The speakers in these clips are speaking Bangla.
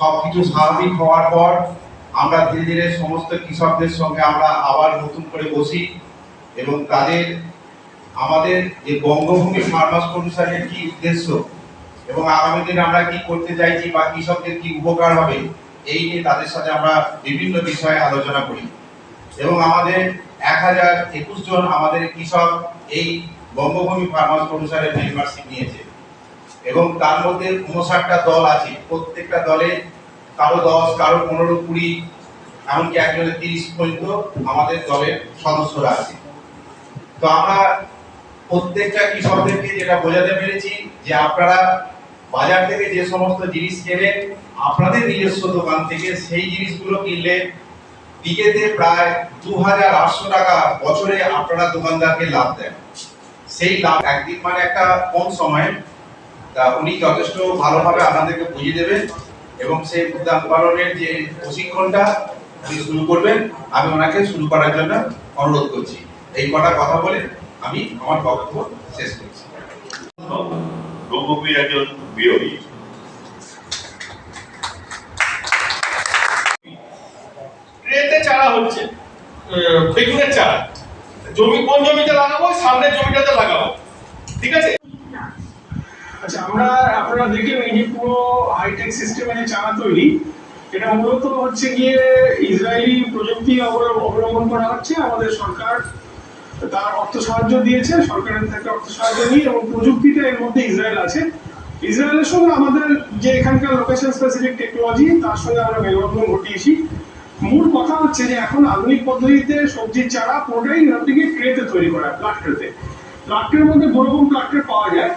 সব কিছু স্বাভাবিক হওয়ার পর আমরা ধীরে ধীরে সমস্ত কৃষকদের সঙ্গে আমরা আবার নতুন করে বসি এবং তাদের আমাদের যে বঙ্গভূমি ফার্মার্স কমিশনের কি উদ্দেশ্য এবং আগামী দিনে আমরা কি করতে চাইছি বা কৃষকদের কি উপকার হবে, এই নিয়ে তাদের সাথে আমরা বিভিন্ন বিষয়ে আলোচনা করি। এবং আমাদের এক হাজার একুশ জন আমাদের কৃষক এই বঙ্গভূমি ফার্মার্স কমিশনের মেম্বারশিপ নিয়েছে। এবং তার মধ্যে উনষাটটা দল আছে, প্রত্যেকটা দলে কারও দশ, কারও পনেরো, কুড়ি, এমনকি একজনের তিরিশ পর্যন্ত আমাদের দলের সদস্যরা আছে। তো আমরা প্রত্যেকটা কৃষকদেরকে যেটা বোঝাতে পেরেছি যে আপনারা বাজার থেকে যে সমস্ত জিনিস কেনেন, আপনাদের নিজস্ব দোকান থেকে সেই জিনিসগুলো কিনলে বিকেতে প্রায় দু হাজার আটশো টাকা বছরে আপনারা দোকানদারকে লাভ দেন। সেই লাভ একদিন মানে একটা কম সময়ে তা উনি যথেষ্ট ভালোভাবে আপনাদেরকে বুঝিয়ে দেবেন এবং সেই উদ্যান পালনের যে প্রশিক্ষণটা উনি শুরু করবেন আমি ওনাকে শুরু করার জন্য অনুরোধ করছি। এই কটা কথা বলে আমি আমার বক্তব্য শেষ করছি। রঘুবীর একজন বিরোধী। ট্রেতে চারা হচ্ছে আহ, বেগুনের চারা। জমি কোন জমিতে লাগাবো? সামনের জমিটাতে লাগাবো। ঠিক আছে? আচ্ছা আমরা আপনারা দেখলেন যে পুরো হাইটেক সিস্টেমে যে চারা তৈরি, এটা মূলত হচ্ছে গিয়ে ইসরায়েলি প্রযুক্তি অবলম্বন করা হচ্ছে, আমাদের সরকার তার অর্থ সাহায্য দিয়েছে, সরকারের থেকে অর্থ সাহায্য নিয়ে এবং প্রযুক্তিটা এর মধ্যে ইসরায়েল আছে। ইসরায়েলের সঙ্গে আমাদের যে এখানকার লোকেশন স্পেসিফিক টেকনোলজি তার সঙ্গে আমরা মেলবন্ধন ঘটিয়েছি। মূল কথা হচ্ছে যে এখন আধুনিক পদ্ধতিতে সবজির চারা পুরোটাই আপনি ট্রেতে তৈরি করা প্লাক ট্রেতে প্লাকটের মধ্যে রকম প্লাকটে পাওয়া যায়।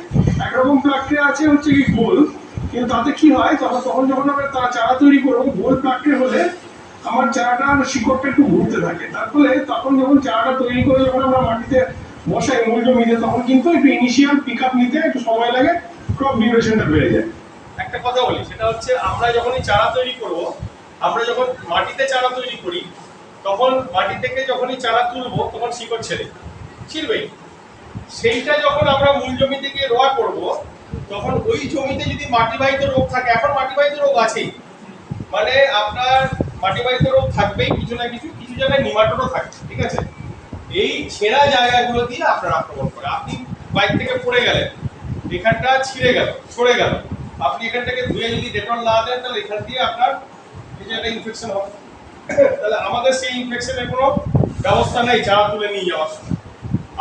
একরকম প্লাকটে আছে, হচ্ছে কি গোল। কিন্তু তাতে কি হয় তখন তখন যখন আমরা তা চারা তৈরি করব, গোল প্লাকটে হলে আমার চারাটার শিকড়টা একটু ঘুরতে থাকে। তার ফলে তখন যখন চারাটা তৈরি করে যখন আমরা মাটিতে বসাই মূল জমিতে, তখন কিন্তু একটু ইনিশিয়াল পিক আপ নিতে একটু সময় লাগে ক্রপ ডিউরেশনটা বেড়ে যায়। একটা কথা বলি, সেটা হচ্ছে আমরা যখনই চারা তৈরি করব, আমরা যখন মাটিতে চারা তৈরি করি, তখন মাটি থেকে যখনই চারা তুলবো, তখন শিকড় ছেড়ে, ছিড়বেই। সেইটা যখন আমরা মূল জমি থেকে রোয়া করব, তখন ওই জমিতে যদি মাটিবাহিত রোগ থাকে, এখন মাটিবাহিত রোগ আছেই। মানে আপনার মাটিবাহিত রোগ থাকবেই, কিছু না কিছু কিছু জায়গায় নিমাটোডও থাকে ঠিক আছে? এই ছেঁড়া জায়গাগুলো দিয়ে আপনার আক্রমণ করে আপনি বাইক থেকে পড়ে গেলেন, এখানটা ছিঁড়ে গেল, সরে গেল। আপনি এখানটাকে ধুয়ে যদি ডেটল না দেন, তাহলে এখান দিয়ে আপনার যে একটা ইনফেকশন হবে। তাহলে আমাদের সেই ইনফেকশনের কোনো ব্যবস্থা নেই, চারা তুলে নিয়ে যাওয়ার সময়।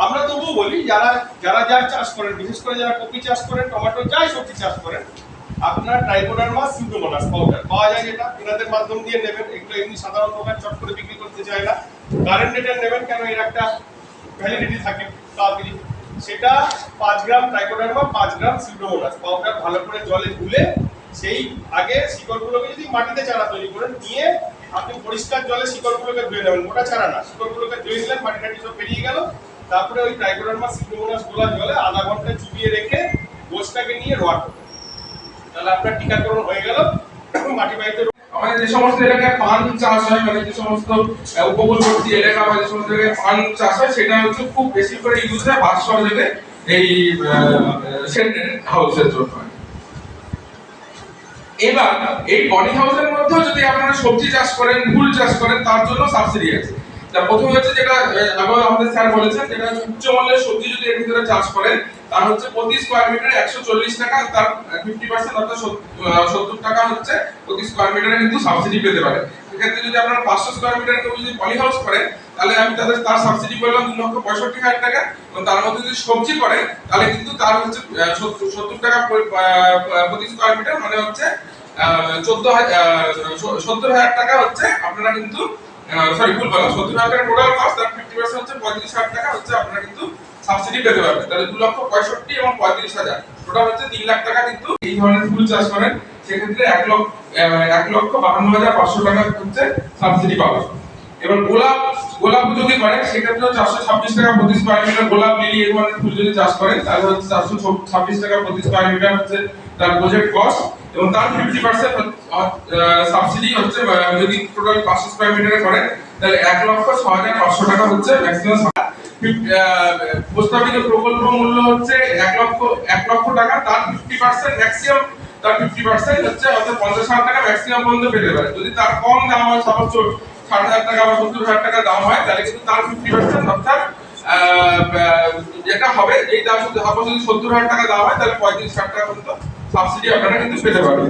আমরা তবুও বলি, যারা যারা যার চাষ করেন, বিশেষ করে যারা কপি চাষ করেন, টমেটো, যাই সবজি চাষ করেন, আপনার ট্রাইকোডার্মা সিউডোমোনাস পাউডার পাওয়া যায় যেটা এনাদের মাধ্যম দিয়ে নেবেন এগুলো এমনি সাধারণ দোকান চট করে বিক্রি করতে চায় না। কারেন্ট রেটের নেবেন, কেন এর একটা ভ্যালিডিটি থাকে তাড়াতাড়ি। সেটা পাঁচ গ্রাম ট্রাইকোডার্মা পাঁচ গ্রাম সিউডোমোনাস পাউডার ভালো করে জলে গুলে সেই আগে শিকড়গুলোকে যদি মাটিতে চারা তৈরি করেন, নিয়ে আপনি পরিষ্কার জলে শিকড়গুলোকে ধুয়ে নেবেন, মোটা চারা না, শিকড়গুলোকে ধুয়ে নিলেন মাটি টাটি সব বেরিয়ে গেল তারপরে ওই ট্রাইকোডার্মা সিউডোমোনাস গোলা জলে আধা ঘণ্টা চুবিয়ে রেখে গোছটাকে নিয়ে রোয়া তাহলে আপনার টিকাকরণ হয়ে গেল। মাটি বাড়িতে আমাদের যে সমস্ত এলাকায় পান চাষ হয় মানে যে সমস্ত উপকূলবর্তী এলাকা বা যে সমস্ত এলাকায় পান চাষ হয়, সেটা হচ্ছে খুব বেশি করে ইউজ হয় বাঁশসহ থেকে এই সেন্টেন হাউসের জন্য। এবার, এই বডি হাউসের মধ্যেও যদি আপনারা সবজি চাষ করেন ফুল চাষ করেন, তার জন্য সাবসিডি আছে। প্রথমে হচ্ছে যেটা আবার আমাদের স্যার বলেছেন, যেটা উচ্চ মূল্যের সবজি যদি এর ভিতরে চাষ করেন, তার হচ্ছে প্রতি স্কোয়ার মিটারে একশো চল্লিশ টাকা, তার ফিফটি পার্সেন্ট অর্থাৎ সত্তর টাকা হচ্ছে প্রতি স্কোয়ার মিটারে কিন্তু সাবসিডি পেতে পারে। সেক্ষেত্রে যদি আপনারা পাঁচশো স্কোয়ার মিটার কেউ যদি পলি হাউস করেন তাহলে আমি তাদের, তার সাবসিডি করলাম দু লক্ষ পঁয়ষট্টি হাজার টাকা, এবং তার মধ্যে যদি সবজি করে, তাহলে কিন্তু তার হচ্ছে সত্তর টাকা প্রতি স্কোয়ার মিটার মানে হচ্ছে চোদ্দ সত্তর হাজার টাকা হচ্ছে আপনারা কিন্তু সরি ভুল বলা সত্তর হাজার টাকা টোটাল তার ফিফটি পার্সেন্ট হচ্ছে পঁয়ত্রিশ হাজার টাকা। হচ্ছে আপনারা কিন্তু সাবসিডি পেতে পারবেন। তাহলে দু লক্ষ পঁয়ষট্টি এবং পঁয়ত্রিশ হাজার। টোটাল হচ্ছে তিন লাখ টাকা কিন্তু এই ধরনের ফুল চাষ করেন। সেক্ষেত্রে এক লক্ষ এক লক্ষ বাহান্ন হাজার পাঁচশো টাকা হচ্ছে সাবসিডি পাবেন এবার গোলাপ গোলাপ যদি করেন সেক্ষেত্রে চারশো ছাব্বিশ টাকা প্রতি স্কোয়ার মিটার গোলাপ লিলি এই ধরনের ফুল যদি চাষ করেন, তাহলে হচ্ছে চারশো ছাব্বিশ টাকা প্রতি স্কোয়ার মিটার হচ্ছে তার প্রজেক্ট কস্ট এবং তার ফিফটি পার্সেন্ট সাবসিডি হচ্ছে যদি টোটাল পাঁচশো স্কোয়ার মিটারে করেন তাহলে এক লক্ষ ছ হাজার পাঁচশো টাকা হচ্ছে ম্যাক্সিমাম প্রস্তাবিত প্রকল্প মূল্য হচ্ছে এক লক্ষ এক লক্ষ টাকা, তার ফিফটি পার্সেন্ট ম্যাক্সিমাম তার ফিফটি পার্সেন্ট হচ্ছে অর্থাৎ পঞ্চাশ হাজার টাকা ম্যাক্সিমাম পর্যন্ত পেতে পারে। যদি তার কম দাম হয় সাপোজ ষাট হাজার টাকা বা সত্তর হাজার টাকা দাম হয়, তাহলে কিন্তু তার ফিফটি পার্সেন্ট অর্থাৎ যেটা হবে এই দাম সাপোজ যদি সত্তর হাজার টাকা দাম হয়, তাহলে পঁয়ত্রিশ হাজার টাকা পর্যন্ত সাবসিডি আপনারা কিন্তু পেতে পারবেন।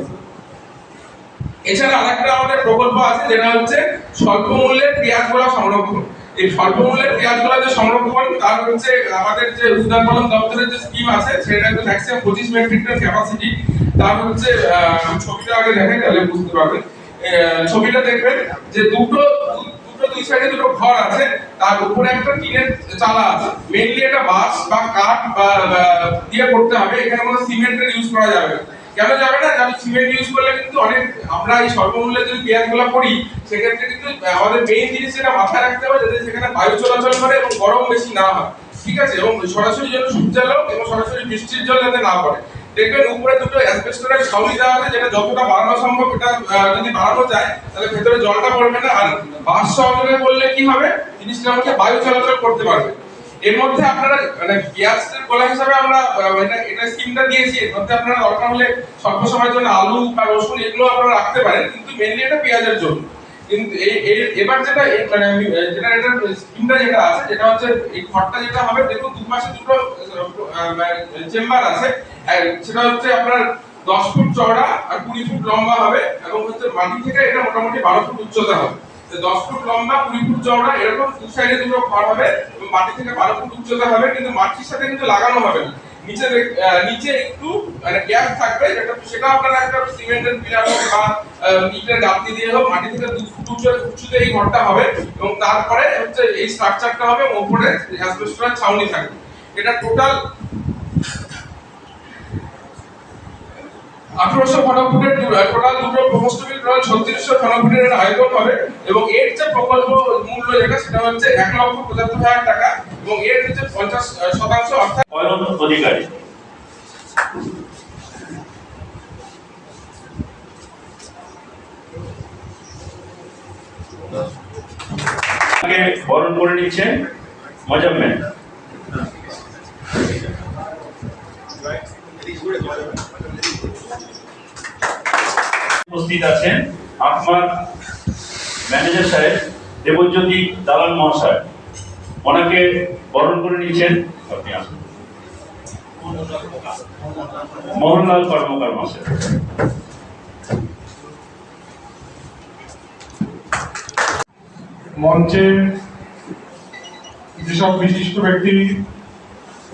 এছাড়া আরেকটা আমাদের প্রকল্প আছে, যেটা হচ্ছে স্বল্প মূল্যের পেঁয়াজ গোলা সংরক্ষণ। এই স্বল্প মূল্যের পেঁয়াজ গোলা যে সংরক্ষণ, তার হচ্ছে আমাদের যে উদ্যান পালন দপ্তরের যে স্কিম আছে, সেটা কিন্তু ম্যাক্সিমাম পঁচিশ মেট্রিক টন ক্যাপাসিটি তার হচ্ছে ছবিটা আগে দেখেন তাহলে বুঝতে পারবেন। ছবিটা দেখবেন যে দুটো দুই সাইডে দুটো ঘর আছে, তার উপরে একটা টিনের চালা আছে। মেইনলি এটা বাঁশ বা কাঠ বা দিয়ে করতে হবে, এখানে কোনো সিমেন্টের ইউজ করা যাবে কেন যাবে না? কারণ সিমেন্ট ইউজ করলে কিন্তু অনেক, আমরা এই সর্বমূল্যে যদি পেঁয়াজগুলো করি, সেক্ষেত্রে কিন্তু আমাদের মেইন জিনিস যেটা মাথায় রাখতে হবে, যাতে সেখানে বায়ু চলাচল করে এবং গরম বেশি না হয়। ঠিক আছে? এবং সরাসরি যেন সূর্যালোক এবং সরাসরি বৃষ্টির জল যাতে না পড়ে। দেখবেন উপরে দুটো অ্যাসবেস্টরের ছাউনি দেওয়া আছে, যেটা যতটা বাড়ানো সম্ভব এটা যদি বাড়ানো যায়, তাহলে ভেতরে জলটা পড়বে না। আর বাস সহযোগে করলে কি হবে? জিনিসটা মধ্যে বায়ু চলাচল করতে পারবে। এর মধ্যে আপনারা মানে পেঁয়াজের গোলা হিসাবে আমরা এটা স্কিমটা দিয়েছি, এর মধ্যে আপনারা দরকার হলে স্বল্প সময়ের জন্য আলু বা রসুন এগুলো আপনারা রাখতে পারেন, কিন্তু মেনলি এটা পেঁয়াজের জন্য। কিন্তু এবার যেটা মানে আমি, যেটা এটা স্কিমটা যেটা আছে যেটা হচ্ছে এই ঘরটা যেটা হবে দেখুন দুপাশে দুটো চেম্বার আছে। আর সেটা হচ্ছে আপনার দশ ফুট চওড়া আর কুড়ি ফুট লম্বা হবে এবং হচ্ছে মাটি থেকে এটা মোটামুটি বারো ফুট উচ্চতা হবে। দশ ফুট লম্বা কুড়ি ফুট চওড়া এরকম দু সাইডে দুটো ঘর হবে মাটি থেকে বারো ফুট উচ্চতা হবে কিন্তু মাটির সাথে কিন্তু লাগানো হবে না। নিচে নিচে একটু মানে গ্যাপ থাকবে, যেটা সেটা আপনারা একটা সিমেন্টের পিলার হোক বা ইটের দিয়ে হোক, মাটি থেকে উঁচুতে এই ঘরটা হবে এবং তারপরে হচ্ছে এই স্ট্রাকচারটা হবে অ্যাসবেস্টরের ছাউনি থাকবে। এটা টোটাল আঠারোশো ঘন ফুটের টোটাল দুটো প্রকোষ্ঠ মিল টোটাল ছত্রিশশো ঘন ফুটের এর হবে এবং এর যে প্রকল্প মূল্য যেটা, সেটা হচ্ছে এক লক্ষ পঁচাত্তর হাজার টাকা। এবং এর হচ্ছে পঞ্চাশ শতাংশ অর্থাৎ অধিকারী। বরণ করে নিচ্ছেন মজাম্মেল উপস্থিত আছেন আপনার ম্যানেজার সাহেব, দেবজ্যোতি দালাল মহাশয়। ওনাকে বরণ করে নিচ্ছেন আপনি আসুন। মোহনলাল কর্মকার মহাশয়। মঞ্চে যেসব বিশিষ্ট ব্যক্তি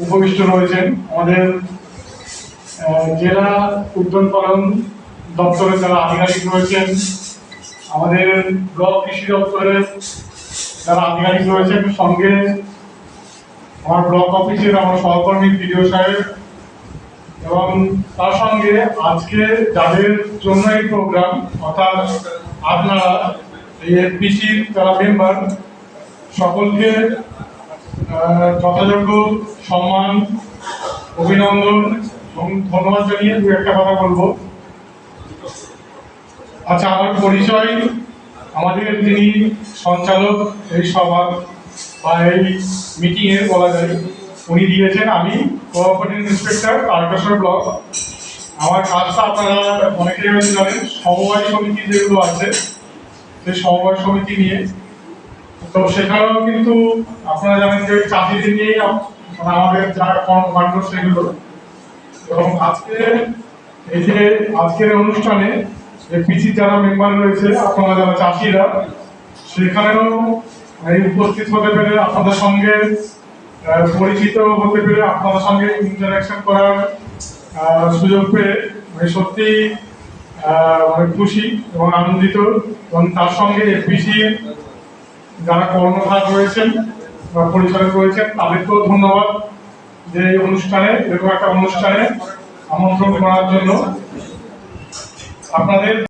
উপবিষ্ট রয়েছেন, আমাদের জেলা উদ্যান পালন দপ্তরের যারা আধিকারিক রয়েছেন, আমাদের ব্লক কৃষি দপ্তরের যারা আধিকারিক রয়েছেন সঙ্গে আমার ব্লক অফিসের আমার সহকর্মী বিডিও সাহেব এবং তার সঙ্গে আজকে যাদের জন্য এই প্রোগ্রাম অর্থাৎ আপনারা, এই এফপিসির যারা মেম্বার সকলকে যথাযোগ্য সম্মান, অভিনন্দন এবং ধন্যবাদ জানিয়ে দু একটা কথা বলব। আচ্ছা আমার পরিচয় আমাদের যিনি সঞ্চালক এই সভা বা এই মিটিংয়ের বলা যায়, উনি দিয়েছেন আমি কোঅপারেটিভ ইন্সপেক্টর তারকেশ্বর ব্লক। আমার কাজটা আপনারা অনেকেই হয়তো জানেন, সমবায় সমিতি যেগুলো আছে, সেই সমবায় সমিতি নিয়ে। তো সেখানেও কিন্তু আপনারা জানেন যে চাষিদের নিয়েই মানে আমাদের যারা কর্মকাণ্ড সেগুলো। এবং আজকে, এই যে আজকের অনুষ্ঠানে যে পিসি যারা মেম্বার রয়েছে, আপনারা যারা চাষিরা, সেখানেও এই উপস্থিত হতে পেরে আপনাদের সঙ্গে পরিচিত হতে পেরে আপনাদের সঙ্গে ইন্টারাকশন করার সুযোগ পেয়ে আমি সত্যি খুশি এবং আনন্দিত এবং তার সঙ্গে এফবিসি যারা কর্মধার রয়েছেন বা পরিচালক রয়েছেন, তাদেরকেও ধন্যবাদ যে এই অনুষ্ঠানে, এরকম একটা অনুষ্ঠানে আমন্ত্রণ করার জন্য। আপনাদের